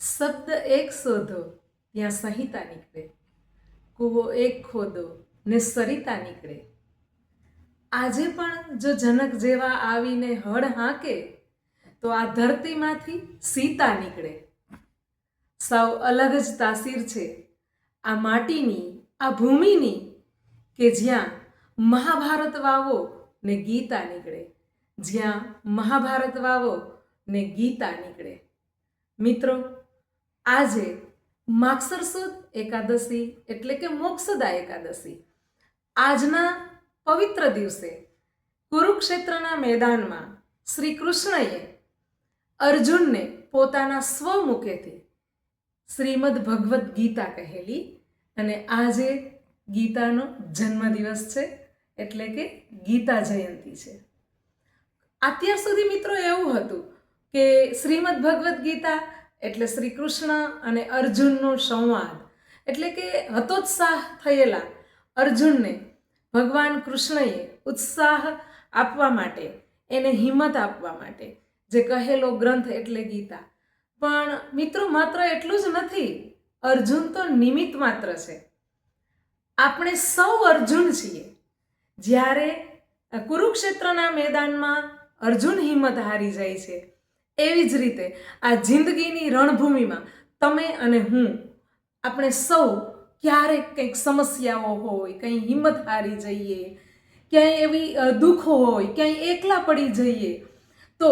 શબ્દ એક શોધો, ત્યાં સંહિતા નીકળે. કૂવો એક ખોદો, ને સરિતા નીકળે. આજે પણ જો જનક જેવા આવીને હળ હાંકે, તો આ ધરતીમાંથી સીતા નીકળે. સાવ અલગ જ તાસીર છે. આ માટીની, આ ભૂમિની, કે જ્યાં મહાભારત વાવો, ને ગીતા નીકળે. જ્યાં મહાભારત વાવો, ને ગીતા નીકળે. મિત્રો આજે સુદ એકાદશી એટલે કે મોક્ષદા એકાદશી. આજના પવિત્ર દિવસે કુરુક્ષેત્રના મેદાનમાં શ્રી કૃષ્ણએ અર્જુનને પોતાના સ્વમુખેથી શ્રીમદ ભગવદ્ ગીતા કહેલી અને આજે ગીતાનો જન્મદિવસ છે એટલે કે ગીતા જયંતી છે. અત્યાર સુધી મિત્રો એવું હતું કે શ્રીમદ ભગવદ્ ગીતા એટલે શ્રી કૃષ્ણ અને અર્જુનનો સંવાદ. એટલે કે હતોત્સાહ થયેલા અર્જુનને ભગવાન કૃષ્ણએ ઉત્સાહ આપવા માટે, એને હિંમત આપવા માટે જે કહેલો ગ્રંથ એટલે ગીતા. પણ મિત્રો, માત્ર એટલું જ નથી, અર્જુન તો નિમિત્ત માત્ર છે. આપણે સૌ અર્જુન છીએ. જ્યારે કુરુક્ષેત્રના મેદાનમાં અર્જુન હિંમત હારી જાય છે એવી જ રીતે આ જિંદગીની રણભૂમિમાં તમે અને હું, આપણે સૌ ક્યારેક કંઈક સમસ્યાઓ હોય, કંઈ હિંમત હારી જઈએ, ક્યાંય એવી દુઃખો હોય, ક્યાંય એકલા પડી જઈએ, તો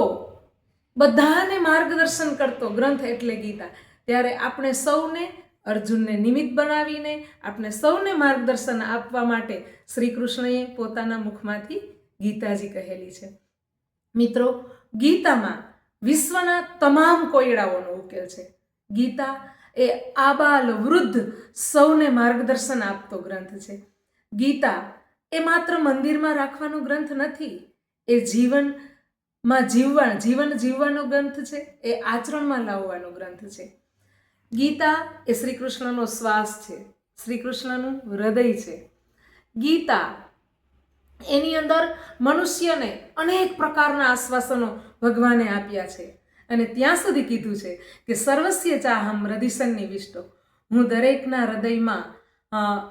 બધાને માર્ગદર્શન કરતો ગ્રંથ એટલે ગીતા. ત્યારે આપણે સૌને અર્જુનને નિમિત્ત બનાવીને, આપણે સૌને માર્ગદર્શન આપવા માટે શ્રી કૃષ્ણએ પોતાના મુખમાંથી ગીતાજી કહેલી છે. મિત્રો, ગીતામાં વિશ્વના તમામ કોયડાઓનો ઉકેલ છે. ગીતા એ આબાલ વૃદ્ધ સૌને માર્ગદર્શન આપતો ગ્રંથ છે. ગીતા એ માત્ર મંદિરમાં રાખવાનો ગ્રંથ નથી, એ જીવનમાં જીવવા, જીવન જીવવાનો ગ્રંથ છે, એ આચરણમાં લાવવાનો ગ્રંથ છે. ગીતા એ શ્રી કૃષ્ણનો શ્વાસ છે શ્રી કૃષ્ણનું હૃદય છે. ગીતા એની અંદર મનુષ્યને અનેક પ્રકારના આશ્વાસનો ભગવાને આપ્યા છે. અને ત્યાં સુધી કીધું છે કે સર્વસ્ય ચાહમ હૃદિસન્ની વિષ્ટો. હું દરેકના હૃદયમાં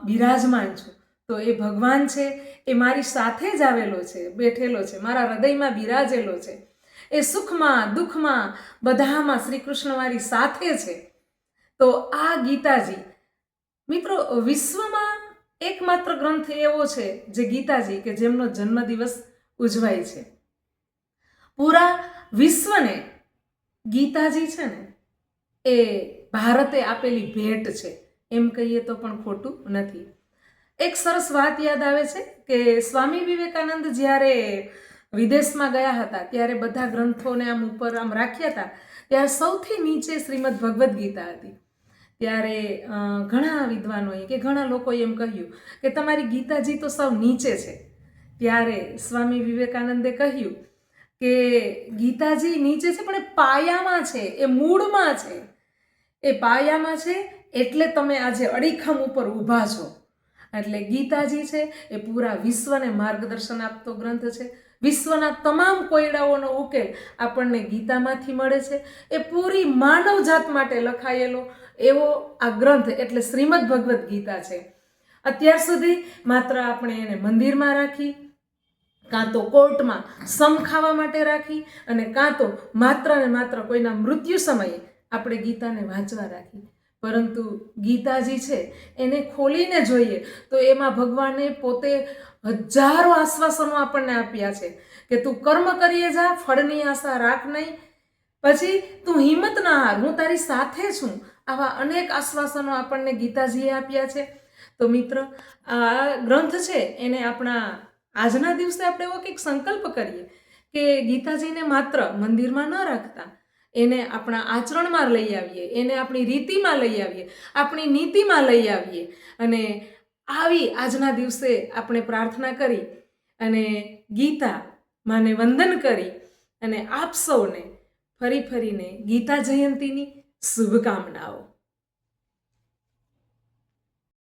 બિરાજમાન છું. તો એ ભગવાન છે, એ મારી સાથે જ આવેલો છે, બેઠેલો છે, મારા હૃદયમાં બિરાજેલો છે. એ સુખમાં, દુઃખમાં, બધામાં શ્રી કૃષ્ણ મારી સાથે છે. તો આ ગીતાજી, મિત્રો, વિશ્વમાં એકમાત્ર ગ્રંથ એવો છે જે ગીતાજી કે જેમનો જન્મદિવસ ઉજવાય છે. પૂરા વિશ્વને ગીતાજી છે ને, એ ભારતે આપેલી ભેટ છે. એમ કહીએ તો પણ ખોટું નથી. એક સરસ વાત યાદ આવે છે કે સ્વામી વિવેકાનંદ જ્યારે વિદેશમાં ગયા હતા, ત્યારે બધા ગ્રંથોને આમ ઉપર આમ રાખ્યા હતા, ત્યારે સૌથી નીચે શ્રીમદ ભગવદ્ ગીતા હતી. ત્યારે ઘણા વિદ્વાનોએ કે ઘણા લોકોએ એમ કહ્યું કે તમારી ગીતાજી તો સૌ નીચે છે. ત્યારે સ્વામી વિવેકાનંદે કહ્યું કે ગીતાજી નીચે છે પણ એ પાયામાં છે, એ મૂળમાં છે. એ પાયામાં છે એટલે તમે આજે અડીખમ ઉપર ઊભા છો. એટલે ગીતાજી છે એ પૂરા વિશ્વને માર્ગદર્શન આપતો ગ્રંથ છે. વિશ્વના તમામ કોયડાઓનો ઉકેલ આપણને ગીતામાંથી મળે છે. એ પૂરી માનવજાત માટે લખાયેલો એવો આ ગ્રંથ એટલે શ્રીમદ ભગવદ્ ગીતા છે. અત્યાર સુધી માત્ર આપણે એને મંદિરમાં રાખી, કાં તો કોર્ટમાં સમ ખાવા માટે રાખી અને કાં તો માત્ર ને માત્ર કોઈના મૃત્યુ સમયે આપણે ગીતાને વાંચવા રાખી. પરંતુ ગીતાજી છે, એને ખોલીને જોઈએ તો એમાં ભગવાને પોતે હજારો આશ્વાસનો આપણને આપ્યા છે કે તું કર્મ કરીએ જા, ફળની આશા રાખ નહીં. પછી તું હિંમત ના હાર, હું તારી સાથે છું. આવા અનેક આશ્વાસનો આપણને ગીતાજીએ આપ્યા છે. તો મિત્ર, આ ગ્રંથ છે, એને આપણા આજના દિવસે આપણે એવો કંઈક સંકલ્પ કરીએ કે ગીતાજીને માત્ર મંદિરમાં ન રાખતા એને આપણા આચરણમાં લઈ આવીએ, એને આપણી રીતિમાં લઈ આવીએ, આપણી નીતિમાં લઈ આવીએ અને આવી આજના દિવસે આપણે પ્રાર્થના કરી અને ગીતા માને વંદન કરી અને આપ સૌને ફરી ફરીને ગીતા જયંતીની શુભકામનાઓ.